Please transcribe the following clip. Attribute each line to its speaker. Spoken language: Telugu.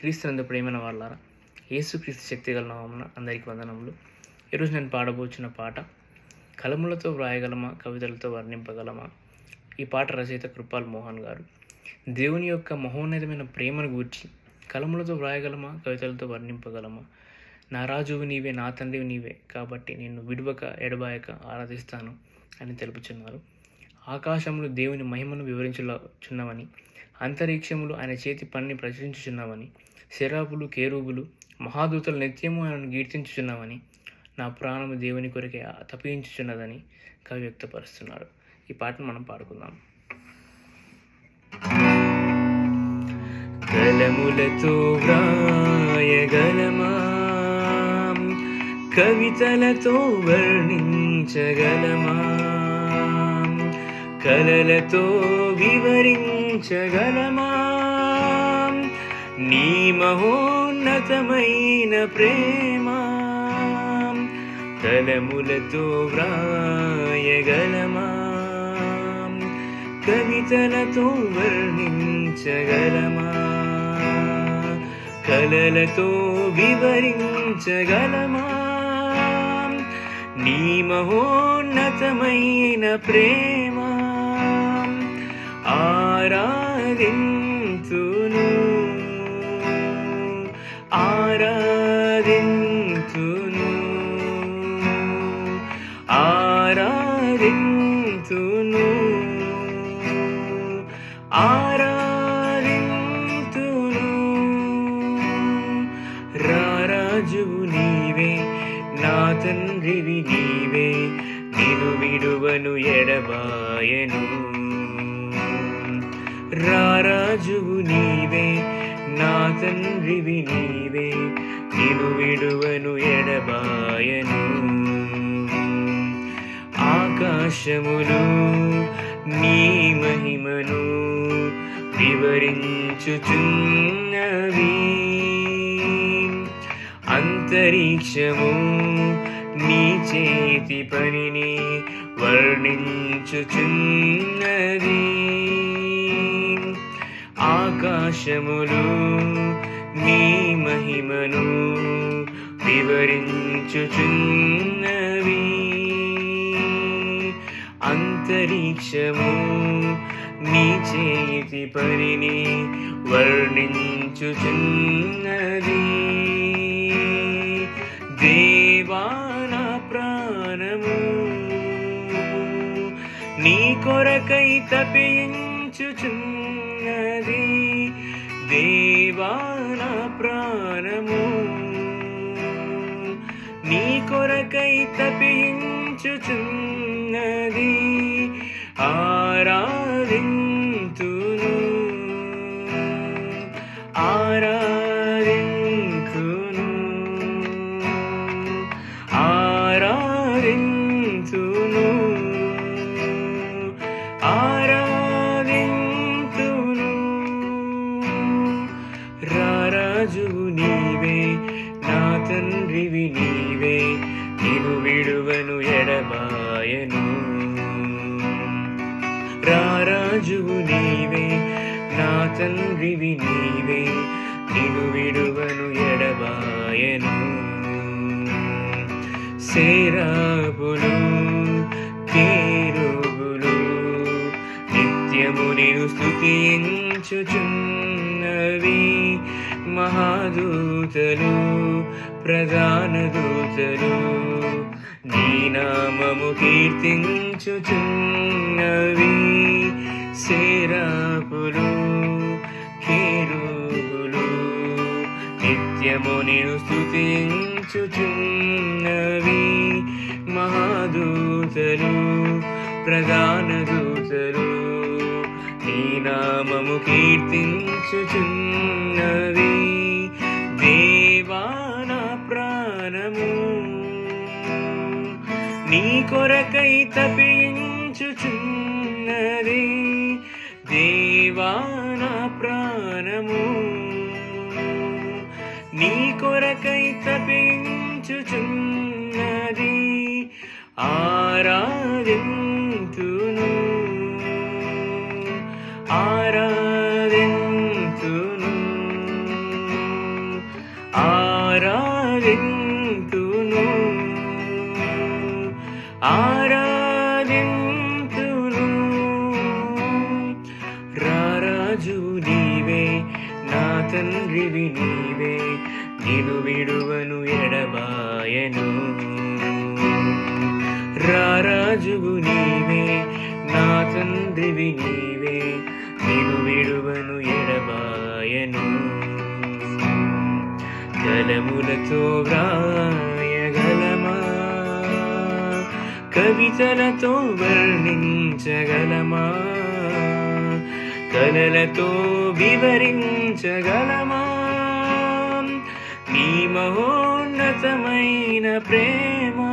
Speaker 1: క్రీస్తునందు ప్రేమైన వాళ్ళారా? యేసుక్రీస్తు శక్తి గల నామమున అందరికీ వందనములు. ఈరోజు నేను పాడబోచిన పాట కలములతో వ్రాయగలమా కవితలతో వర్ణింపగలమా? ఈ పాట రచయిత కృపాల్ మోహన్ గారు. దేవుని యొక్క మహోన్నతమైన ప్రేమను గూర్చి కలములతో వ్రాయగలమా కవితలతో వర్ణింపగలమా? నా రాజువు నీవే నా తండ్రివి నీవే కాబట్టి నేను విడువక ఎడబాయక ఆరాధిస్తాను అని తెలుపుచున్నారు. ఆకాశములు దేవుని మహిమను వివరించుచున్నవని అంతరిక్షములు ఆయన చేతి పనిని ప్రచురించుచున్నావని శరాపులు కేరూబులు మహాదూతలు నిత్యము ఆయనను కీర్తించుచున్నావని నా ప్రాణము దేవుని కొరకే తప్పించుచున్నదని కవి వ్యక్తపరుస్తున్నాడు. ఈ పాటను మనం పాడుకుందాం. కలములతో వ్రాయగలమా? కవితలతో వర్ణించగలమా? కలలతో వివరించగలమా నీ మహోన్నతమైన ప్రేమ? తలములతో వ్రాయగలమా? కవితలతో వర్ణించగలమా? కలలతో వివరించగలమా? నీ మహోన్నతమైన ప్రేమ? ఆరాధింతును ఆరాధింతును ఆరాధింతును ఆరాధింతును రారాజువు నీవే నా తండ్రివి నీవే నిను విడువను ఎడబాయను. రారాజువు నీవే నా తండ్రివి నీవే నిను విడువను ఎడబాయను. ఆకాశములు నీ మహిమను వివరించుచున్నవి. అంతరిక్షము నీ చేతి పనిని వర్ణించుచున్నది. ఆకాశములు నీ మహిమను వివరించుచున్నవి. అంతరిక్షము నీ చేతి పరిని వర్ణించుచున్నది. దేవాన ప్రాణము నీ కొరకై తపించుచున్న దేవాన ప్రాణము. నీ కొరకై తపించుచున్నది ఆరాధింతును. ఆరాధింతును. ఆరాధింతును. తండ్రివి నీవే నిను విడువను ఎడబాయను రారాజువు నీవే నా తండ్రివి నీవే నిను విడువను ఎడబాయను సేరాబులు కేరుగులు నిత్యము నేను స్థుతించుచున్నవి మహాదూతలు ప్రధాన దూతలు నీ నామము కీర్తించుచున్నవి. సేరాపులు కేరులు నిత్యము నేను స్థుతించుచున్నవి మహాదూతలు ప్రధాన దూతలు నీ నామము కీర్తించుచున్నవి. నీ కొరకై తపించుచున్నది దేవాన ప్రాణము. నీ కొరకై తపించుచున్నది ఆరాధింతును. ఆరాధింతును. ఆరాధింతు తండ్రివి నీవే నిను విడువను ఎడబాయను. రారాజువు నీవే నా తండ్రివి నీవే నిను విడువను ఎడబాయను. కలములతో వ్రాయగలమా కవితలతో వర్ణించగలమా? కలలతో వివరించగలమా? నీ మహోన్నతమైన ప్రేమ